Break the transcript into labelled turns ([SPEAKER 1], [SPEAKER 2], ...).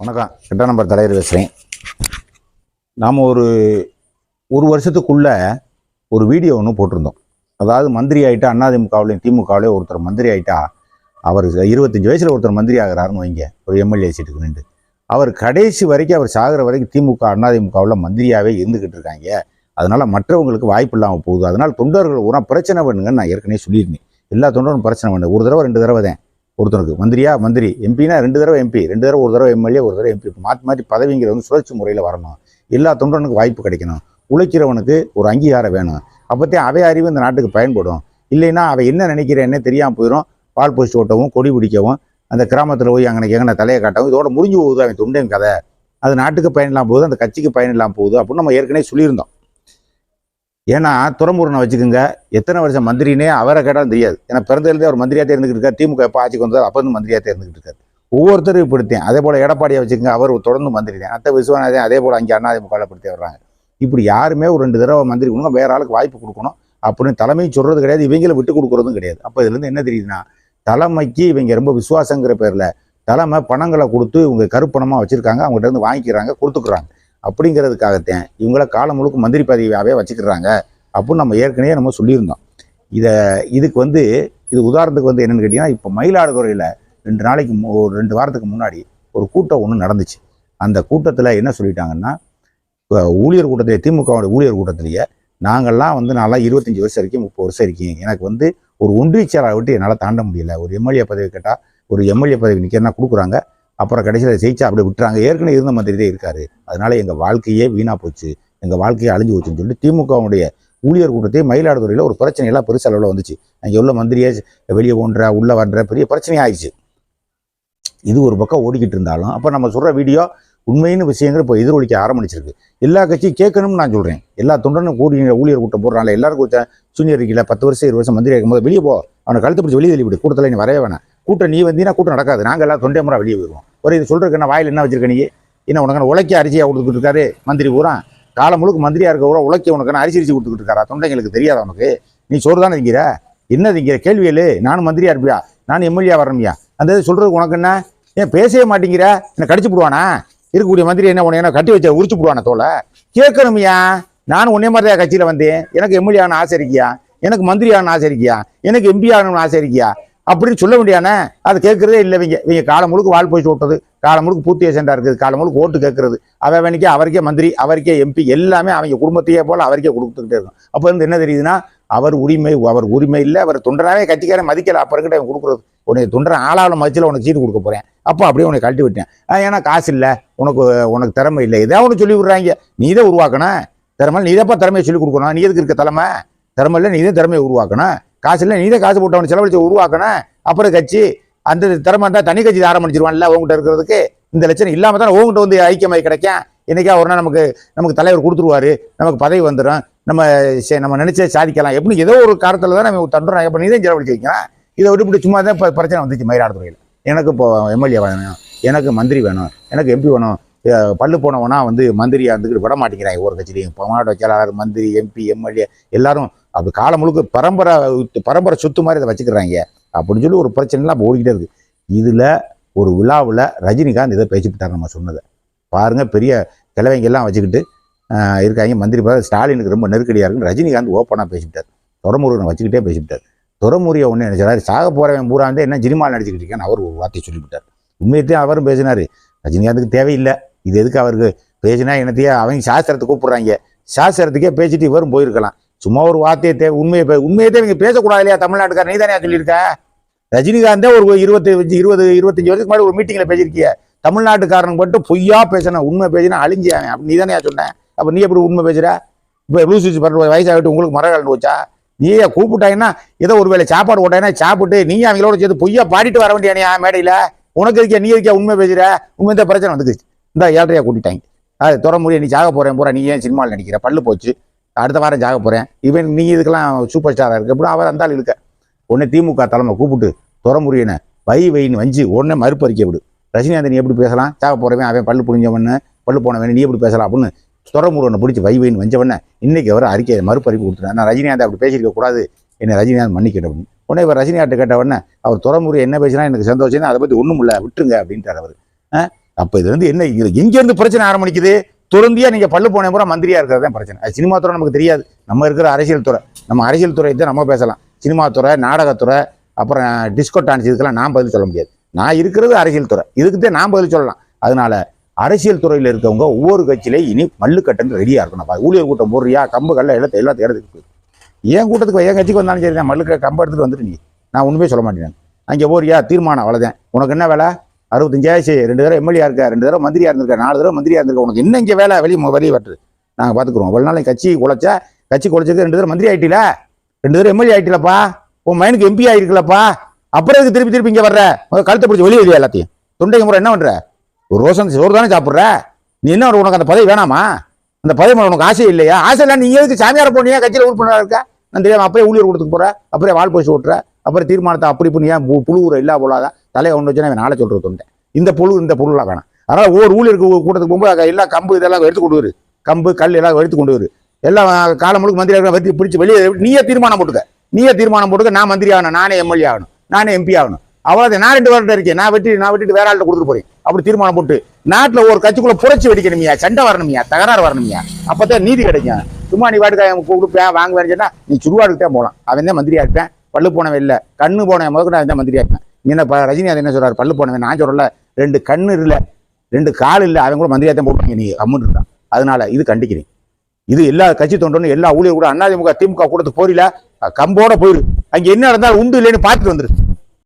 [SPEAKER 1] வணக்கம். எட்டாம் நம்பர் தலைவர் பேசுகிறேன் நாம் ஒரு ஒரு வருஷத்துக்குள்ளே ஒரு வீடியோ ஒன்று போட்டிருந்தோம். அதாவது மந்திரி ஆகிட்டா அதிமுகவிலையும் திமுகவிலையும் ஒருத்தர் மந்திரி ஆகிட்டா அவர் இருபத்தஞ்சி வயசில் ஒருத்தர் மந்திரி ஆகிறாருன்னு வைங்க. ஒரு எம்எல்ஏ சீட்டுக்கு நின்று. அவர் கடைசி வரைக்கும் அவர் சாகிற வரைக்கும் திமுக அண்ணாதிமுகவில் மந்திரியாகவே இருந்துக்கிட்டு இருக்காங்க. அதனால் மற்றவங்களுக்கு வாய்ப்பு இல்லாமல் போகுது. அதனால் தொண்டர்கள் உரம் பிரச்சனை பண்ணுங்கன்னு நான் ஏற்கனவே சொல்லியிருந்தேன். எல்லா தொண்டரும் பிரச்சனை பண்ணு. ஒரு தடவை ரெண்டு தடவை தான். ஒருத்தருக்கு. மந்திரியா? மந்திரி. எம்பினா ரெண்டு தடவை எம்பி ரெண்டு தடவை ஒரு தடவை எம்எல்ஏ ஒரு தடவை எம்பி மாற்றி மாற்றி பதவிங்கிறது வந்து சுழற்சி முறையில் வரணும். எல்லா தொண்டனுக்கு வாய்ப்பு கிடைக்கணும். உழைக்கிறவனுக்கு ஒரு அங்கீகாரம் வேணும். அப்போத்தே அவை அறிவு இந்த நாட்டுக்கு பயன்படும். இல்லைன்னா அவை என்ன நினைக்கிறேன்னே தெரியாமல் போயிடும் பால் போஸ்ட் ஓட்டவும் கொடி பிடிக்கவும் அந்த கிராமத்தில் போய் அங்கே எங்கே தலையை காட்டவும் இதோட முடிஞ்சு போகுது அவன் தொண்டன் கதை. அது நாட்டுக்கு பயன் இல்லாமல் போகுது அந்த கட்சிக்கு பயன் இல்லாமல் போகுது அப்படின்னு நம்ம ஏற்கனவே சொல்லியிருந்தோம். ஏன்னா துறமுருனை வச்சுக்கோங்க. எத்தனை வருஷம் மந்திரினே அவரை கேட்டாலும் தெரியாது. ஏன்னா பிறந்ததுலேருந்து அவர் மந்திரியாக தேர்ந்துக்கிட்டு இருக்கார். திமுக எப்போ ஆட்சிக்கு வந்தார் அப்போ வந்து மந்திரியாக தேர்ந்துக்கிட்டு இருக்காரு. ஒவ்வொருத்தரும் இப்படித்தேன். அதே போல் எடப்பாடியை வச்சுக்கோங்க. அவர் தொடர்ந்து மந்திரி. தான் அத்தை விஸ்வநாதன் அதே போல் அங்கே அண்ணாதிமுகவில் படுத்தி வர்றாங்க. இப்படி யாருமே ஒரு ரெண்டு தடவை மந்திரி கொடுங்க. வேற ஆளுக்கு வாய்ப்பு கொடுக்கணும். அப்படின்னு தலைமை சொல்கிறது கிடையாது. இவங்களை விட்டு கொடுக்குறதும் கிடையாது. அப்போ இதுலேருந்து என்ன தெரியுதுன்னா தலைமைக்கு இவங்க ரொம்ப விசுவாசங்கிற பேரில் தலைமை பணங்களை கொடுத்து இவங்க கருப்பணமாக வச்சுருக்காங்க. அவங்ககிட்ட இருந்து வாங்கிக்கிறாங்க கொடுத்துக்குறாங்க. அப்படிங்கிறதுக்காகத்தான் இவங்கள காலம் முழுக்க மந்திரி பதவியாகவே வச்சுக்கிறாங்க அப்படின்னு நம்ம ஏற்கனவே நம்ம சொல்லியிருந்தோம். இதை இதுக்கு வந்து இது உதாரணத்துக்கு வந்து என்னென்னு கேட்டிங்கன்னா இப்போ மயிலாடுதுறையில் ரெண்டு நாளைக்கு மு- ஒரு ரெண்டு வாரத்துக்கு முன்னாடி ஒரு கூட்டம் ஒன்று நடந்துச்சு. அந்த கூட்டத்தில் என்ன சொல்லிட்டாங்கன்னா இப்போ ஊழியர் கூட்டத்திலே திமுகவோட ஊழியர் கூட்டத்திலேயே நாங்கள்லாம் வந்து நான்லாம் இருபத்தஞ்சி வருஷம் இருக்கேன் முப்பது வருஷம் இருக்கேன் எனக்கு வந்து ஒரு ஒன்றிய செயலாளர் விட்டு என்னால் தாண்ட முடியல. ஒரு எம்எல்ஏ பதவி கேட்டால் ஒரு எம்எல்ஏ பதவி நிற்கிறனா கொடுக்குறாங்க. அப்புறம் கடைசியில் ஜெயிச்சா அப்படி விட்டுறாங்க. ஏற்கனவே இருந்த மாதிரியே தான் இருக்காரு. அதனால எங்கள் வாழ்க்கையே வீணாக போச்சு. எங்கள் வாழ்க்கையை அழிஞ்சு போச்சுன்னு சொல்லிட்டு திமுகவுடைய ஊழியர் கூட்டத்தை மயிலாடுதுறையில் ஒரு பிரச்சனையெல்லாம் பெருசு அளவில் வந்துச்சு. அங்கே உள்ள மந்திரியே வெளியே போன்ற உள்ளே வர்ற பெரிய பிரச்சனை ஆயிடுச்சு. இது ஒரு பக்கம் ஓடிக்கிட்டு இருந்தாலும் அப்போ நம்ம சொல்கிற வீடியோ உண்மையான விஷயங்கள் இப்போ எதிரொலிக்க ஆரம்பிச்சிருக்கு. எல்லா கட்சியும் கேட்கணும்னு நான் சொல்கிறேன் எல்லா தொண்டனும் கூடி ஊழியர் கூட்டம் போடுறாங்க எல்லாருக்கும் சூனியர் இருக்கல பத்து வருஷம் இருபது வருஷம் மந்திரி இருக்கும்போது வெளியே போ. அவனை கழுத்து பிடிச்சி வெளியே தள்ளிவிடு. கூட்டத்தில் நீ வரவே வேணாம். கூட்டம் நீ வந்தீங்கன்னா கூட்டம் நடக்காது. நாங்கள் எல்லாம் தொண்டை முறை வெளியே போயிடுவோம் ஒரு இது சொல்கிறதுக்கு என்ன வாயில் என்ன வச்சிருக்க நீ என்ன உனக்கு என்ன உழைக்க அரிசியாக கொடுத்துக்கிட்டு இருக்காரு? மந்திரி பூரா. காலம் முழுக்க மந்திரியாக இருக்க பூரா உழைக்க உனக்கு அரிசி அரிசி கொடுத்துக்கிட்டு இருக்காரா? தொண்டைங்களுக்கு தெரியாத உனக்கு? நீ சோறு தானே திங்கிற? என்ன திங்கிற? கேள்வியல் நானும் மந்திரியா இருப்பியா? நானும் எம்எல்ஏ வரணும்யா? அந்த இது சொல்கிறதுக்கு உனக்கு என்ன? ஏன் பேசவே மாட்டேங்கிற? என்னை கடிச்சு போடுவானா? இருக்கக்கூடிய மந்திரி என்ன உனக்கு என்ன கட்டி வச்ச உரிச்சு போடுவானா தோலை? கேட்கணுமையா. நானும் உன்னே மாதிரி தான் கட்சியில் வந்தேன். எனக்கு எம்எல்ஏ ஆன ஆசை இருக்கியா? எனக்கு மந்திரி ஆகணும் ஆசை இருக்கியா? எனக்கு எம்பி ஆகணும்னு ஆசை இருக்கியா? அப்படின்னு சொல்ல வேண்டியானே அது கேட்கறதே இல்லை. இவங்க இவங்க காலம் முழுக்க வாழ் போய் ஓட்டுறது காலம் முழுக்க பூர்த்தி ஏஜெண்டா இருக்குது காலம் முழுக்க ஓட்டு கேட்கறது. அவனுக்கே அவருக்கே மந்திரி அவருக்கே எம்பி எல்லாமே அவங்க குடும்பத்தையே போல் அவருக்கே கொடுத்துக்கிட்டே இருக்கும். அப்போ வந்து என்ன தெரியுதுன்னா அவர் உரிமை அவர் உரிமை இல்லை அவர் தொண்டராகவே கட்சிக்காரன் மதிக்கல. அப்போ இருக்கிட்ட அவன் கொடுக்குறது உனக்கு தொண்டரை ஆளாவில் மதிச்சில் உனக்கு சீட்டு கொடுக்க போகிறேன் அப்போ அப்படியே உனக்கு கழட்டி விட்டேன். ஏன்னா காசு இல்லை. உனக்கு உனக்கு திறமை இல்லை. இதை ஒன்று சொல்லி விடுறாங்க. நீ தான் உருவாக்கணும். திறமை நீ தான் திறமையை சொல்லி கொடுக்கணும்? நீ எதுக்கு இருக்க தலைமை? திறமை இல்லை. நீ தான் திறமையை உருவாக்கணும். காசு இல்லை நீ தான் காசு போட்டு அவனை செலவழிச்சு உருவாக்கணும் அப்புறம் கட்சி அந்த திறமை இருந்தால் தனி கட்சி ஆரம்பிச்சிருவான்ல உங்ககிட்ட இருக்கிறதுக்கு. இந்த லட்சணம் இல்லாமல் தான் உங்ககிட்ட வந்து ஐக்கியமாக கிடைக்கும் என்னைக்கா ஒரு நாள் நமக்கு நமக்கு தலைவர் கொடுத்துருவாரு நமக்கு பதவி வந்துடும் நம்ம நம்ம நினச்சே சாதிக்கலாம். எப்படி ஏதோ ஒரு காலத்தில் தான் நம்ம தண்டுறோம் எப்போ நீ தான் செலவழிச்சு வைக்கலாம் இதை விட்டு இப்படி சும்மா தான் இப்போ பிரச்சனை வந்துச்சு மயிலாடுதுறையில். எனக்கு இப்போ எம்எல்ஏ வேணும் எனக்கு மந்திரி வேணும் எனக்கு எம்பி வேணும் பல்லு போனவனா வந்து மந்திரியாக இருந்துக்கிட்டு விட மாட்டேங்கிறாங்க. ஒவ்வொரு கட்சியிலையும் இப்போ மாவட்ட செயலாளர் மந்திரி எம்பி எம்எல்ஏ எல்லாரும் அப்படி காலம் முழுக்க பரம்பரை பரம்பரை சொத்து மாதிரி இதை வச்சுக்கிறாங்க. அப்படின்னு சொல்லி ஒரு பிரச்சனைலாம் ஓடிக்கிட்டே இருக்குது இதில் ஒரு விழாவில் ரஜினிகாந்த் இதை பேசிவிட்டார் நம்ம சொன்னதை. பாருங்கள் பெரிய கிழவைங்கெல்லாம் வச்சுக்கிட்டு இருக்காங்க. மந்திரி பார்த்து ஸ்டாலினுக்கு ரொம்ப நெருக்கடியாக இருக்குன்னு ரஜினிகாந்த் ஓப்பனாக பேசிவிட்டார் துறமுருகனை வச்சுக்கிட்டே பேசிவிட்டார் துறமுறையை ஒன்று நினைச்சாரு. சாக போகிறவன் பூரா வந்து என்ன ஜினிமால் நடிச்சுக்கிட்டு இருக்கேன்னு அவர் ஒரு வார்த்தையை சொல்லிவிட்டார். உண்மையத்தையும் அவரும் பேசினார். ரஜினிகாந்துக்கு தேவையில்லை. இது எதுக்கு அவருக்கு பேசினா என்னத்தையே அவங்க சாஸ்திரத்தை கூப்பிடுறாங்க. சாஸ்திரத்துக்கே பேசிட்டு இவரும் போயிருக்கலாம். சும்மா ஒரு வார்த்தையை தே உண்மையை பே உண்மையத்தை நீங்கள் பேசக்கூடாது இல்லையா? தமிழ்நாட்டுக்கார நீ தானே சொல்லியிருக்க? ரஜினிகாந்தே ஒரு இருபத்தி இருபது இருபத்தஞ்சு வருஷத்துக்கு முன்னாடி ஒரு மீட்டிங்கில் பேசியிருக்கிய. தமிழ்நாட்டுக்காரனுக்கு மட்டும் பொய்யா பேசின உண்மை பேசினா அழிஞ்சு அவன். அப்படி நீ தானே சொன்னேன்? அப்போ நீ எப்படி உண்மை பேசுற? இப்போ லூஸ் வச்சு பண்ணுற வயசாகிட்டு உங்களுக்கு மரம் கலந்து வச்சா நீயே கூப்பிட்டாங்கன்னா ஏதோ ஒரு வேளை சாப்பாடு போட்டாங்கன்னா சாப்பிட்டு நீ அவங்களோட சேர்த்து பொய்யா பாடிட்டு வர வேண்டியானியா மேடையில்? உனக்கு இருக்கியா நீ இருக்கியா உண்மை பேசுற? உண்மை இந்த பிரச்சனை வந்துக்குச்சு. இந்த ஏழ்றையா கூட்டிட்டாங்க. அது துற முடிய நீ ஜாக போகிறேன் பூரா நீ ஏன் சினிமாவில் நடிக்கிற? பல்லு போச்சு. அடுத்த வாரம் ஜாக போகிறேன் இவன் நீ இதுக்கெல்லாம் சூப்பர் ஸ்டாராக இருக்கு அப்படி அவர் அந்த இருக்க. உடனே திமுக தலைமை கூப்பிட்டு துறமுறையின வை வைன்னு வஞ்சி உடனே மறுப்பறிக்க விடு. ரஜினிகாந்த் நீ எப்படி பேசலாம்? ஜாக போகிறவன் அவன் பல்லு புரிஞ்சவன பல்லு போனவன் நீ எப்படி பேசலாம் அப்படின்னு துறமுருவனை பிடிச்சி வை வைன்னு வஞ்சவன இன்னைக்கு அவர் அறிக்கையை மறுப்பறிப்பு கொடுத்துருவேன் நான் ரஜினிகாந்த் அப்படி பேசியிருக்க கூடாது. என்னை ரஜினிகாந்த் மன்னிக்கணும் அப்படின்னு. உடனே இவர் ரஜினிகாந்த் கேட்டவொடனே அவர் துறமுறை என்ன பேசினா எனக்கு சந்தோஷம் அதை பற்றி ஒன்றும் இல்லை விட்டுருங்க அப்படின்ட்டார் அவர். அப்போ இது வந்து என்ன இது எங்கேருந்து பிரச்சனை ஆரம்பிக்குது. தொடர்ந்தியா நீங்கள் பல்லு போன பூரா மந்திரியாக இருக்கிறது தான் பிரச்சனை. அது சினிமா துறை நமக்கு தெரியாது. நம்ம இருக்கிற அரசியல் துறை நம்ம அரசியல் துறை தான் நம்ம பேசலாம். சினிமா துறை நாடகத்துறை அப்புறம் டிஸ்கோ டான்ஸ் இதுக்கெல்லாம் நான் பதில் சொல்ல முடியாது. நான் இருக்கிறது அரசியல் துறை. இதுக்கு தான் நான் பதில் சொல்லலாம். அதனால அரசியல் துறையில் இருக்கவங்க ஒவ்வொரு கட்சியிலையும் இனி மல்லுக்கட்டன் ரெடியாக இருக்கணும். ஊழியர் கூட்டம் போடுறியா கம்பு கல்ல எல்லாத்தையும் எல்லாத்தையும் எடுத்துட்டு என் கூட்டத்துக்கு என் கட்சிக்கு வந்தாலும் சரி நான் மல்லுக்க கம்பு எடுத்துகிட்டு வந்துட்டு நீ. நான் ஒன்றுமே சொல்ல மாட்டேன். அங்கே போறியா தீர்மானம் அவ்வளோதான் உனக்கு என்ன வேலை? அறுபத்தஞ்சாயிரம் சரி ரெண்டு தடவை எம்எல்ஏ இருக்கா ரெண்டு தடவை மந்திரியாக இருந்திருக்கா நாலு தடவை மந்திரியாக இருந்திருக்கா உனக்கு இன்னும் இங்கே வேலை வெளியே வெளியே வட்டுரு நாங்கள் பார்த்துக்குறோம் அவ்வளோ நாள் கட்சி குலைச்சா கட்சி குலைச்சதுக்கு ரெண்டு தடவை மந்திரி ஆகிட்டில ரெண்டு தடவை எம்எல்ஏ ஆயிட்டிலப்பா? உன் மைனுக்கு எம்பி ஆகிருக்கலப்பா அப்புறம் எதுக்கு திருப்பி திருப்பி இங்கே வர்ற? முதல்ல கழுத்தை பிடிச்சி வெளியே வெளியே எல்லாத்தையும். தொண்டைக்கு முறை என்ன பண்ணுற ஒரு ரோசன் சோறு தானே சாப்பிட்ற? நீ என்ன உனக்கு அந்த பதவி வேணாமா? அந்த பதவி உனக்கு ஆசை இல்லையா? ஆசை இல்லை நீ எதுக்கு சாமியார் போனியா கட்சியில் உறுப்பினராக இருக்க? நான் தெரியாமல் அப்படியே ஊழியர் கொடுத்துக்கு போகிற அப்படியே வால் போய் ஓட்டுற அப்புறம் தீர்மானத்தை அப்படி பண்ணியா புழு பு- புழுவுற இல்லா போலாதா? தலையை ஒன்று வச்சுன்னா நாளை சொல்கிறது தொண்டேன் இந்த புழு இந்த பொருள்லாம் வேணாம். அதனால் ஒவ்வொரு ஊழியருக்கு கூட்டத்துக்கு போகும்போது எல்லா கம்பு இதெல்லாம் எடுத்து கொண்டு வரு. கம்பு கல் எல்லாம் எடுத்து கொண்டு வரு. எல்லாம் காலம் முழுக்க மந்திரி வச்சு பிடிச்சி வெளியே நீயே தீர்மானம் போட்டுக்க. நீயே தீர்மானம் போட்டுக்க நான் மந்திரி ஆகணும் நானே எம்எல்ஏ ஆகணும் நானே எம்பி ஆகணும். அவ்வளோதான் நான் ரெண்டு வருடம் இருக்கேன். நான் வெட்டி நான் வெட்டிட்டு வேற ஆள்கிட்ட கொடுத்துட்டு போறேன். அப்படி தீர்மானம் போட்டு நாட்டில் ஒரு கட்சிக்குள்ள புரட்சி வெடிக்கணுமியா சண்டை வரணுமியா தகராறு வரணுமியா அப்பதான் நீதி கிடைக்கும். சும்மா நீ வாட்டுக்காய் கொடுப்பேன் வாங்குவேன்னு சொன்னா நீ சுடுவாடுக்கிட்டே போகலாம் அவன் தான் மந்திரியா இருப்பேன். பல்லு போனவன் இல்லை கண்ணு போனவன் முதல்ல நான் தான் மந்திரியா இருப்பேன். என்ன ப- அதை என்ன சொல்கிறார் பல்லு போனவன் நான் சொல்லல. ரெண்டு கண்ணு இல்லை. ரெண்டு கால் இல்லை. அவன் கூட மந்திரியா தான் போடுவாங்க. நீ அம்மன் இருக்கான் அதனால இது கண்டிக்கிறேன். இது எல்லா கட்சி தொண்டனும் எல்லா ஊழியர் கூட அண்ணாதிமுக திமுக கூட்டத்துக்கு போரில கம்போட போயிரு. அங்கே என்ன நடந்தாலும் உண்டு இல்லைன்னு பார்த்துட்டு வந்துரு.